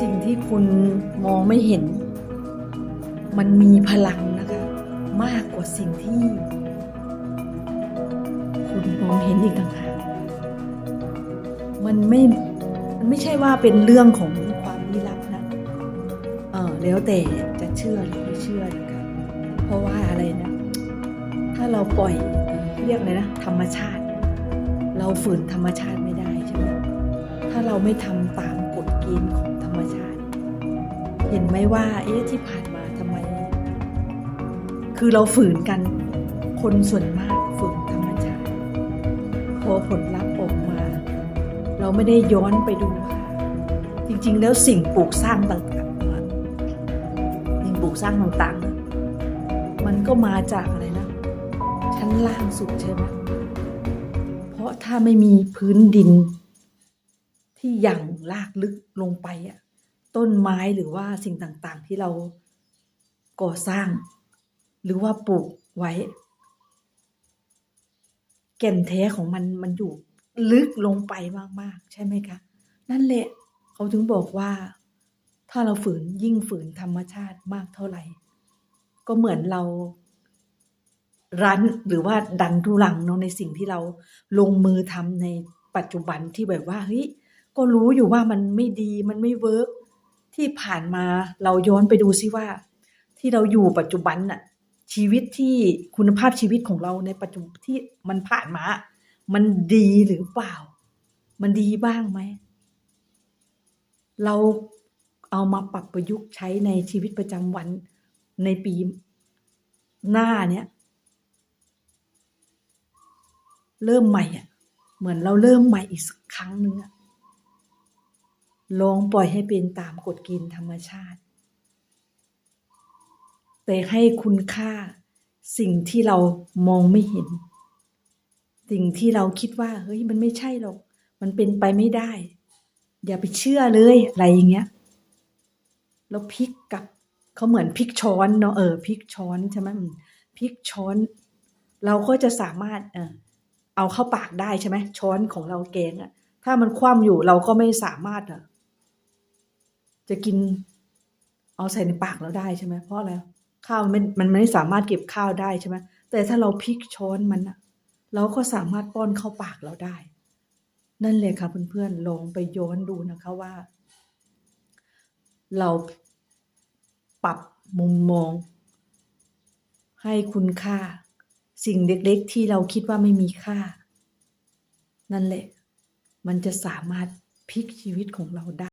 สิ่งที่คุณมองไม่เห็น มันมีพลังนะคะ มากกว่าสิ่งที่ คุณมองเห็นอีกต่างหากมันไม่มันไม่ใช่ว่าเป็นเรื่องของความลี้ลับนะเออแล้วแต่จะเชื่อหรือไม่เชื่อนะคะเพราะว่าอะไรนะ ถ้าเราปล่อยเรียกอะไรนะ ธรรมชาติ เราฝืนธรรมชาติไม่ได้ใช่ไหมถ้าเราไม่ทำตามกฎเกณฑ์ของ รรมชาติ เห็นไหมว่า เอ๊ะที่ผ่านมาทำไม คือเราฝืนกัน คนส่วนมากฝืนธรรมชาติ พอผลลัพธ์ออกมา เราไม่ได้ย้อนไปดูค่ะจริงๆ แล้วสิ่งปลูกสร้างต่างๆสิ่งปลูกสร้างต่างๆ มันก็มาจากอะไรนะ ชั้นล่างสุดใช่ไหมเพราะถ้าไม่มีพื้นดิน ที่ยังลากลึกลงไปอะต้นไม้หรือว่าสิ่งต่างๆ ที่เราก่อสร้าง หรือว่าปลูกไว้ แก่นแท้ของมันมันอยู่ลึกลงไปมากๆ ใช่ไหมคะ นั่นแหละเขาถึงบอกว่า ถ้าเราฝืนยิ่งฝืนธรรมชาติมากเท่าไหร่ ก็เหมือนเรารั้นหรือว่าดันทุลังเนาะในสิ่งที่เราลงมือทำในปัจจุบันที่แบบว่าเฮ้ย ก็รู้อยู่ว่ามันไม่ดีมันไม่เวิร์กที่ผ่านมาเราย้อนไปดูซิว่า ที่เราอยู่ปัจจุบันน่ะชีวิตที่คุณภาพชีวิตของเราในปัจจุบันที่มันผ่านมา มันดีหรือเปล่า มันดีบ้างไหม เราเอามาปรับประยุกต์ใช้ในชีวิตประจำวันในปีหน้าเนี้ยเริ่มใหม่อะ เหมือนเราเริ่มใหม่อีกสักครั้งหนึ่งอะ ลองปล่อยให้เป็นตามกฎเกณฑ์ธรรมชาติ แต่ให้คุณค่าสิ่งที่เรามองไม่เห็น สิ่งที่เราคิดว่า เฮ้ยมันไม่ใช่หรอก มันเป็นไปไม่ได้ อย่าไปเชื่อเลยอะไรอย่างเงี้ยแล้วพลิกกับเขาเหมือนพลิกช้อนเนาะเออพลิกช้อนใช่ไหมพลิกช้อน เราก็จะสามารถเออเอาเข้าปากได้ใช่ไหมช้อนของเราแกงอะถ้ามันคว่ำอยู่เราก็ไม่สามารถอะ จะกินเอาใส่ในปากเราได้ใช่ไหมเพราะอะไรข้าวมันมันไม่สามารถเก็บข้าวได้ใช่ไหมแต่ถ้าเราพลิกช้อนมันอะเราก็สามารถป้อนเข้าปากเราได้ นั่นเลยค่ะเพื่อนๆลองไปย้อนดูนะคะว่า เราปรับมุมมอง ให้คุณค่า สิ่งเล็กๆ ที่เราคิดว่าไม่มีค่า นั่นแหละ มันจะสามารถพลิกชีวิตของเราได้